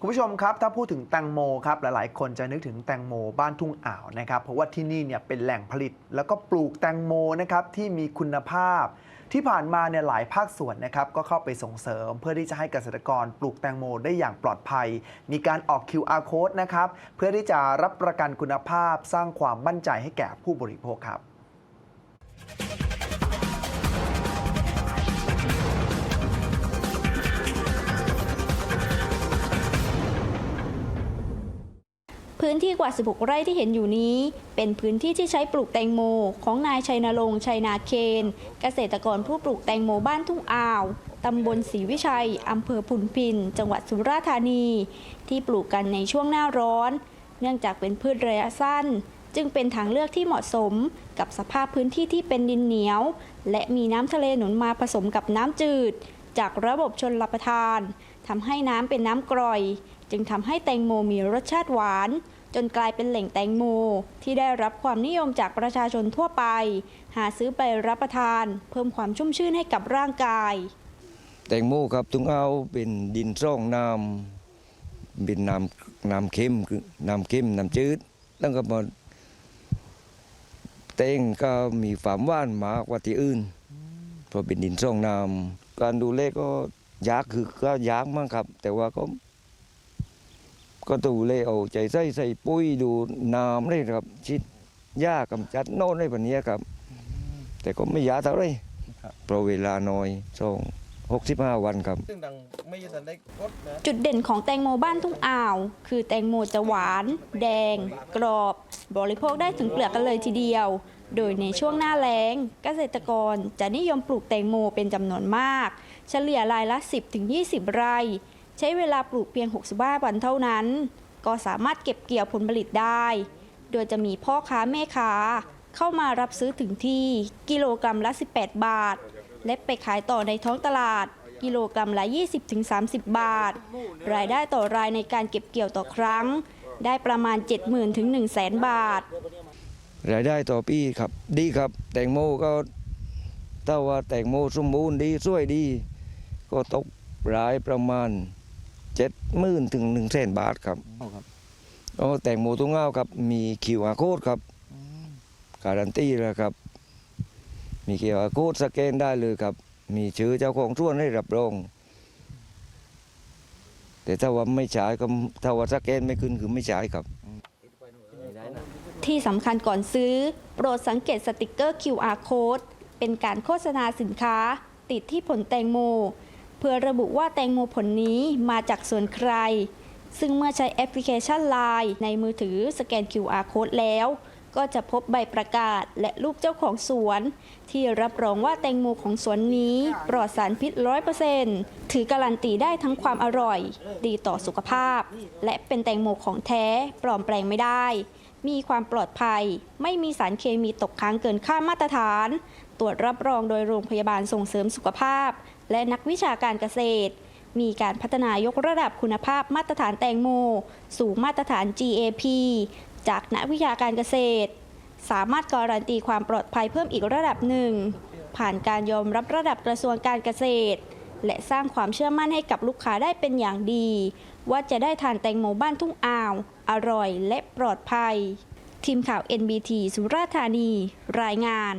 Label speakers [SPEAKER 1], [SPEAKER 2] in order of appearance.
[SPEAKER 1] คุณผู้ชมครับ ถ้าพูดถึงแตงโมครับหลายๆ คนจะนึกถึงแตงโมบ้านทุ่งอ่าวนะครับ เพราะว่าที่นี่เนี่ยเป็นแหล่งผลิต แล้วก็ปลูกแตงโมนะครับที่มีคุณภาพ ที่ผ่านมาเนี่ยหลายภาคส่วนนะครับก็เข้าไปส่งเสริม เพื่อที่จะให้เกษตรกรปลูกแตงโมได้อย่างปลอดภัย มีการออก QR code นะครับเพื่อที่จะรับประกันคุณภาพสร้างความมั่นใจให้แก่ผู้บริโภคครับ
[SPEAKER 2] พื้นที่กว่า 16 ไร่ที่เห็นอยู่นี้ เป็นพื้นที่ที่ใช้ปลูกแตงโม ของนายชัยนรงค์ชัยนาเคน เกษตรกรผู้ปลูกแตงโมบ้านทุ่งอ่าวตำบลศรีวิชัยอำเภอพุนพิน จังหวัดสุราษฎร์ธานี ที่ปลูกกันในช่วงหน้าร้อน เนื่องจากเป็นพืชระยะสั้น จึงเป็นทางเลือกที่เหมาะสมกับสภาพพื้นที่ที่เป็นดินเหนียว และมีน้ำทะเลหนุนมาผสมกับน้ำจืด จากระบบชนรับประทานทำให้น้ำเป็นน้ำกร่อย จึงทำให้แตงโมมีรสชาติหวาน จนกลายเป็นแหล่งแตงโม ที่ได้รับความนิยมจากประชาชนทั่วไป หาซื้อไปรับประทาน เพิ่มความชุ่มชื่นให้กับร่างกาย
[SPEAKER 3] แตงโมครับตุงเอาเป็นดินร่องน้ำเป็นน้ำน้ำเค็มคือน้ำเค็มน้ำจืดแล้วก็มาแตงก็มีความหวานมากกว่าที่อื่นเพราะเป็นดินร่องน้ำการดูแลก็ยากคือก็ยากมากครับ แต่ว่าก็ ก็ดูแลเอาใจใส่ใส่ปุ๋ยดูน้ำเลยครับชิดหญ้ากำจัดโน่นอะไรแบบนี้ครับ แต่ก็ไม่ยากเท่าไหร
[SPEAKER 1] ครับ
[SPEAKER 3] เพราะเวลาน้อยช่องหกสิบห้าวันครับ
[SPEAKER 4] ซึ่งดังไม่ทันได้กดนะ
[SPEAKER 2] จุดเด่นของแตงโมบ้านทุ่งอ่าว คือแตงโมจะหวาน แดง กรอบ บริโภคได้ถึงเปลือกกันเลยทีเดียว โดยในช่วงหน้าแล้ง เกษตรกรจะนิยมปลูกแตงโมเป็นจำนวนมาก เฉลี่ยรายละ 10-20 ไร่ ใช้เวลาปลูกเพียง 65 วันเท่านั้น ก็สามารถเก็บเกี่ยวผลผลิตได้ โดยจะมีพ่อค้าแม่ค้าเข้ามารับซื้อถึงที่กิโลกรัมละ 18 บาท และไปขายต่อในท้องตลาด กิโลกรัมละ 20-30 บาท รายได้ต่อรายในการเก็บเกี่ยวต่อครั้ง ได้ประมาณ 70,000ถึง100,000 บาท
[SPEAKER 3] รายได้ต่อปีครับ ดีครับ แตงโมก็ถ้าว่าแตงโมสมบูรณ์ดีสวยดี ก็ตกรายประมาณ เจ็ดหมื่นถึงหนึ่งแสนบาทครับอ๋อแตงโมตุ้งเงาครับ มีคิวอาโค้ดครับ การันตีแล้วครับ มีคิวอาโค้ดสแกนได้เลยครับ มีชื่อเจ้าของส่วนให้รับรอง แต่ถ้าว่าไม่ใช้ก็ถ้าว่าสแกนไม่ขึ้นคือไม่ใช้ครับ
[SPEAKER 2] ที่สำคัญก่อนซื้อ โปรดสังเกตสติกเกอร์ QR code เป็นการโฆษณาสินค้า ติดที่ผลแตงโม เพื่อระบุว่าแตงโมผลนี้มาจากสวนใคร ซึ่งเมื่อใช้แอปพลิเคชัน Line ในมือถือสแกน QR code แล้ว ก็จะพบใบประกาศและรูปเจ้าของสวน ที่รับรองว่าแตงโมของสวนนี้ ปลอดสารพิษ 100%ถือการันตีได้ทั้งความอร่อย ดีต่อสุขภาพ และเป็นแตงโมของแท้ ปลอมแปลงไม่ได้มีความปลอดภัย ไม่มีสารเคมีตกค้างเกินค่ามาตรฐาน ตรวจรับรองโดยโรงพยาบาลส่งเสริมสุขภาพ และนักวิชาการเกษตร มีการพัฒนายกระดับคุณภาพมาตรฐานแตงโม สู่มาตรฐาน GAP จากนักวิชาการเกษตร สามารถการันตีความปลอดภัยเพิ่มอีกระดับหนึ่ง ผ่านการยอมรับระดับกระทรวงการเกษตร และสร้างความเชื่อมั่นให้กับลูกค้าได้เป็นอย่างดี ว่าจะได้ทานแตงโมบ้านทุ่งอ่าว อร่อยและปลอดภัย ทีมข่าว NBT สุราษฎร์ธานี รายงาน